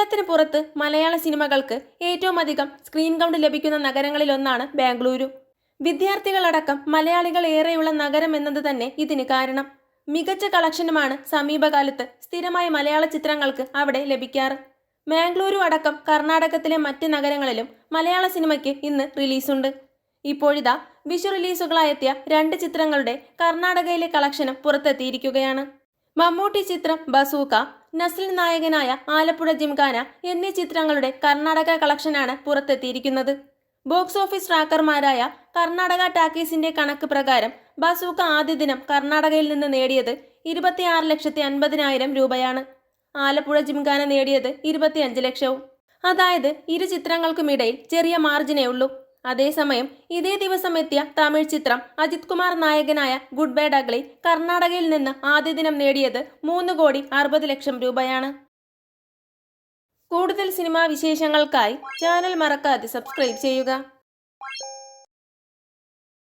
കേരളത്തിന് പുറത്ത് മലയാള സിനിമകൾക്ക് ഏറ്റവും അധികം സ്ക്രീൻ കൗണ്ട് ലഭിക്കുന്ന നഗരങ്ങളിലൊന്നാണ് ബാംഗ്ലൂരു. വിദ്യാർത്ഥികളടക്കം മലയാളികൾ ഏറെയുള്ള നഗരം എന്നത് തന്നെ ഇതിന് കാരണം. മികച്ച കളക്ഷനുമാണ് സമീപകാലത്ത് സ്ഥിരമായ മലയാള ചിത്രങ്ങൾക്ക് അവിടെ ലഭിക്കാറ്. മാംഗ്ലൂരു അടക്കം കർണാടകത്തിലെ മറ്റ് നഗരങ്ങളിലും മലയാള സിനിമയ്ക്ക് ഇന്ന് റിലീസുണ്ട് ഇപ്പോഴിതാ വിഷു റിലീസുകളായെത്തിയ രണ്ട് ചിത്രങ്ങളുടെ കർണാടകയിലെ കളക്ഷനും പുറത്തെത്തിയിരിക്കുകയാണ്. മമ്മൂട്ടി ചിത്രം ബസൂക്ക നസിൽ നായകനായ ആലപ്പുഴ ജിംഖാന എന്നീ ചിത്രങ്ങളുടെ കർണാടക കളക്ഷനാണ് പുറത്തെത്തിയിരിക്കുന്നത്. ബോക്സ് ഓഫീസ് ട്രാക്കർമാരായ കർണാടക ടാക്കീസിന്റെ കണക്ക് പ്രകാരം ബസൂക്ക ആദ്യ ദിനം കർണാടകയിൽ നിന്ന് നേടിയത് ഇരുപത്തിയാറ് ലക്ഷത്തി അൻപതിനായിരം രൂപയാണ്. ആലപ്പുഴ ജിംഖാന നേടിയത് ഇരുപത്തിയഞ്ച് ലക്ഷവും. അതായത് ഇരു ചിത്രങ്ങൾക്കുമിടയിൽ ചെറിയ മാർജിനേ ഉള്ളൂ. അതേസമയം ഇതേ ദിവസം എത്തിയ തമിഴ് ചിത്രം അജിത് കുമാർ നായകനായ ഗുഡ് ബൈ ഡഗ്ലി കർണാടകയിൽ നിന്ന് ആദ്യ ദിനം നേടിയത് മൂന്ന് കോടി അറുപത് ലക്ഷം രൂപയാണ്. കൂടുതൽ സിനിമാ വിശേഷങ്ങൾക്കായി ചാനൽ മറക്കാതെ സബ്സ്ക്രൈബ് ചെയ്യുക.